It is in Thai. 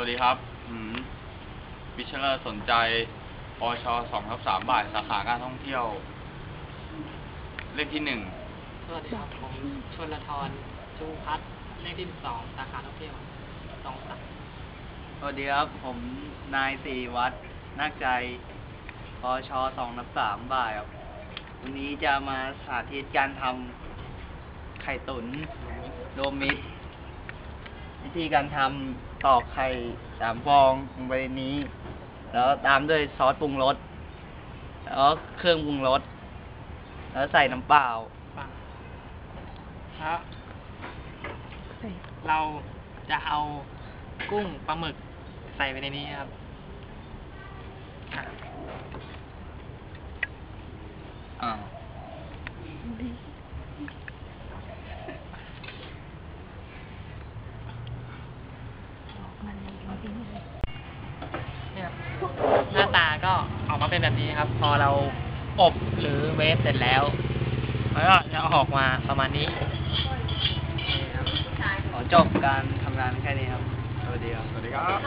วัสดีครับ อืมวิชเลอร์สนใจปชสองทับสามบ่ายสาขาการท่องเที่ยว เลขที่หนึ่ง สวัสดีครับผมชนละทรจุงพัฒน์เลขที่สองสาขาท่องเที่ยวสองสามสวัสดีครับผมนายสีวัดนักใจปชสองนับสามบ่ายครับวันนี้จะมาสาธิตการทำไข่ตุนโรวมมิตร วิธีการทำตอกไข่สามฟองลงไปในนี้ แล้วตามด้วยซอสปรุงรสแล้วเครื่องปรุงรสแล้วใส่น้ำเปล่าฟังแล้วเราจะเอากุ้งปลาหมึกใส่ไปในนี้ครับอะอ่า เนี่ยหน้าตาก็ออกมาเป็นแบบนี้ครับ พอเราอบหรือเวฟเสร็จแล้วมันก็จะออกมาประมาณนี้นี่ครับขอจบการทำงานแค่นี้ครับ สวัสดีครับ สวัสดีครับ